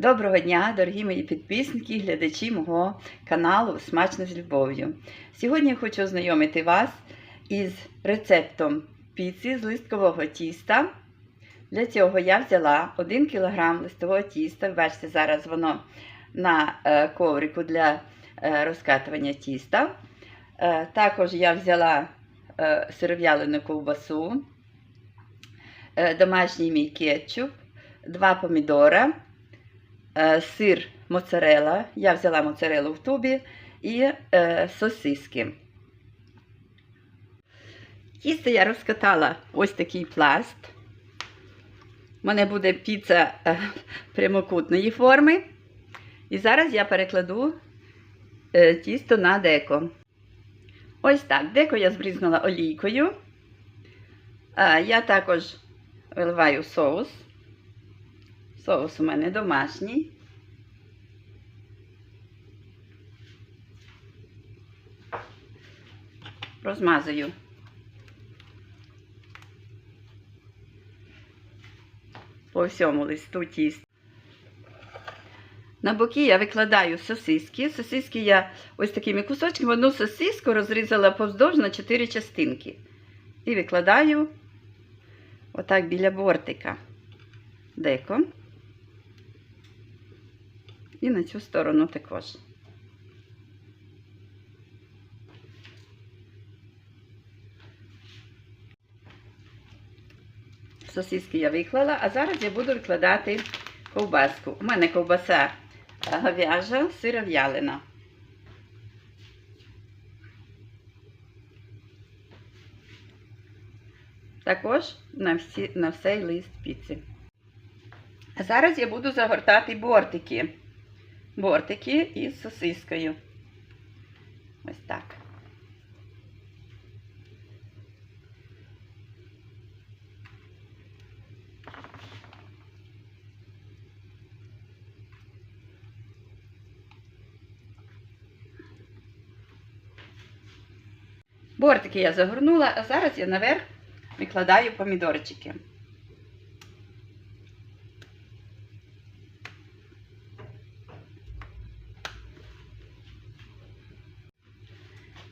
Доброго дня, дорогі мої підписники і глядачі мого каналу Смачно з любов'ю. Сьогодні я хочу ознайомити вас із рецептом піци з листкового тіста. Для цього я взяла 1 кг листового тіста. Бачите, зараз воно на е, коврику для е, розкатування тіста. Е, Також я взяла сиров'ялену ковбасу, домашній мій кетчуп, 2 помідора е, сир моцарела. Я взяла моцарелу в тубі і е, сосиски. Тісто я розкатала ось такий пласт. У мене буде піца е, прямокутної форми. І зараз я перекладу е, тісто на деко. Ось так. Деко я збризнула олійкою. Е, я також виливаю соус. Соус у мене домашній. Розмазую. По всьому листу тіста. На боки я викладаю сосиски. Сосиски я ось такими кусочками. Одну сосиску розрізала повздовж на 4 частинки. І викладаю отак біля бортика. Деко. І на цю сторону також. Сосиски я виклала, а зараз я буду викладати ковбаску. У мене ковбаса говяжа, сира в'ялена. Також на, всі, на всей лист піци. А зараз я буду загортати бортики. Бортики із сосискою. Ось так. Бортики я загорнула, а зараз я наверх викладаю помідорчики.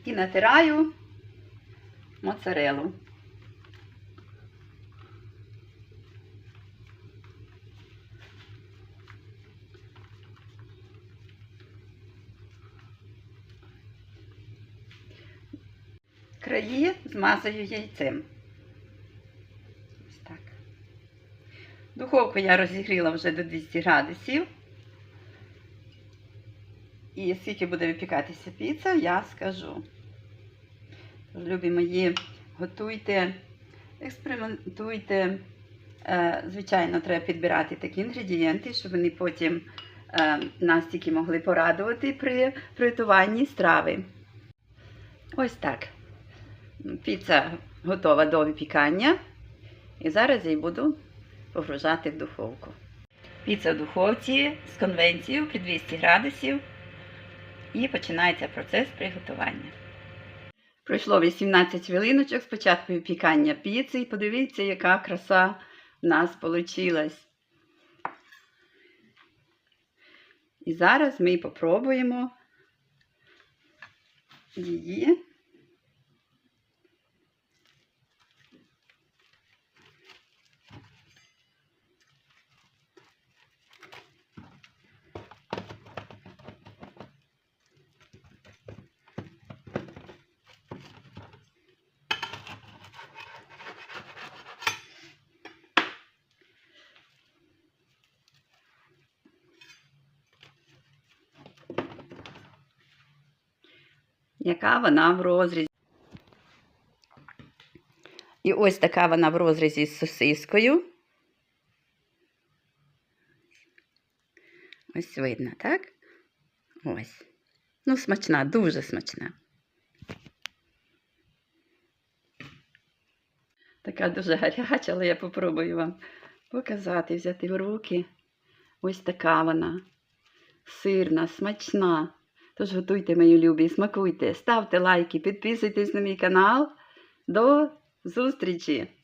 І натираю моцарелу. Краї змазаю яйцем. Ось так. Духовку я розігріла вже до 200 градусів. І скільки буде випікатися піца, я скажу. Любі мої, готуйте, експериментуйте. Е, Звичайно, треба підбирати такі інгредієнти, щоб вони потім е, нас тільки могли порадувати при приготуванні страви. Ось так. Піца готова до випікання. І зараз її буду погружати в духовку. Піца в духовці з конвенцією при 200 градусів. І починається процес приготування. Пройшло 18 хвилиночок з початку випікання піци. І подивіться, яка краса в нас вийшла. І зараз ми попробуємо її. Яка вона в розрізі. І ось така вона в розрізі з сосискою. Ось видно, так? Ось. Ну, смачна, дуже смачна. Така дуже гаряча, але я попробую вам показати, взяти в руки. Ось така вона. Сирна, смачна. Тож готуйте, мої любі, смакуйте, ставте лайки, підписуйтесь на мій канал. До зустрічі!